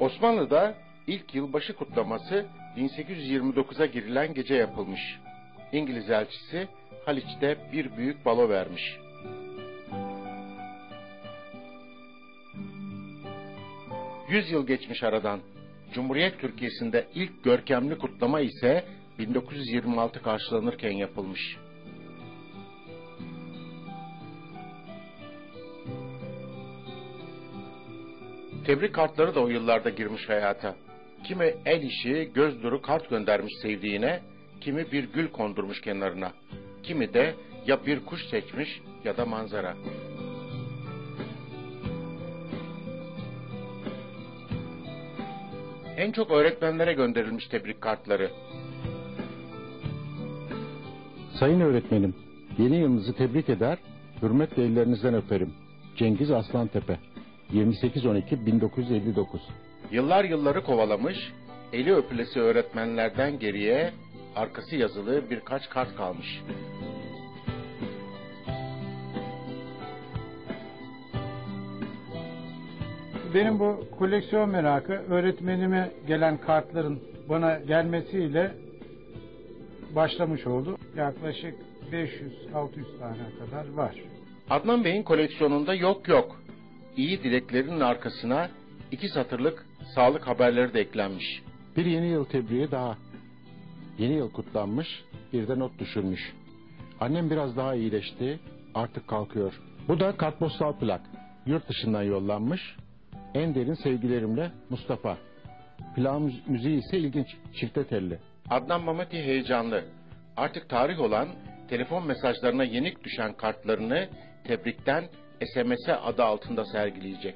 Osmanlı'da ilk yılbaşı kutlaması 1829'a girilen gece yapılmış. İngiliz elçisi Haliç'te bir büyük balo vermiş. Yüz yıl geçmiş aradan. Cumhuriyet Türkiye'sinde ilk görkemli kutlama ise 1926 karşılanırken yapılmış. Tebrik kartları da o yıllarda girmiş hayata. Kimi el işi, göz duru kart göndermiş sevdiğine, kimi bir gül kondurmuş kenarına. Kimi de ya bir kuş seçmiş ya da manzara. En çok öğretmenlere gönderilmiş tebrik kartları. Sayın öğretmenim, yeni yılınızı tebrik eder, hürmetle ellerinizden öperim. Cengiz Aslantepe, 28-12-1959. Yıllar yılları kovalamış, eli öpülesi öğretmenlerden geriye arkası yazılı birkaç kart kalmış. Benim bu koleksiyon merakı öğretmenime gelen kartların bana gelmesiyle başlamış oldu. Yaklaşık 500-600 tane kadar var. Adnan Bey'in koleksiyonunda yok yok. İyi dileklerinin arkasına iki satırlık sağlık haberleri de eklenmiş. Bir yeni yıl tebriği daha. Yeni yıl kutlanmış, bir de not düşürmüş. Annem biraz daha iyileşti, artık kalkıyor. Bu da kartpostal plak. Yurt dışından yollanmış. En derin sevgilerimle Mustafa. Müzi- müziği ise ilginç, çifte telli. Adnan Mamati heyecanlı. Artık tarih olan telefon mesajlarına yenik düşen kartlarını tebrikten SMS'e adı altında sergileyecek.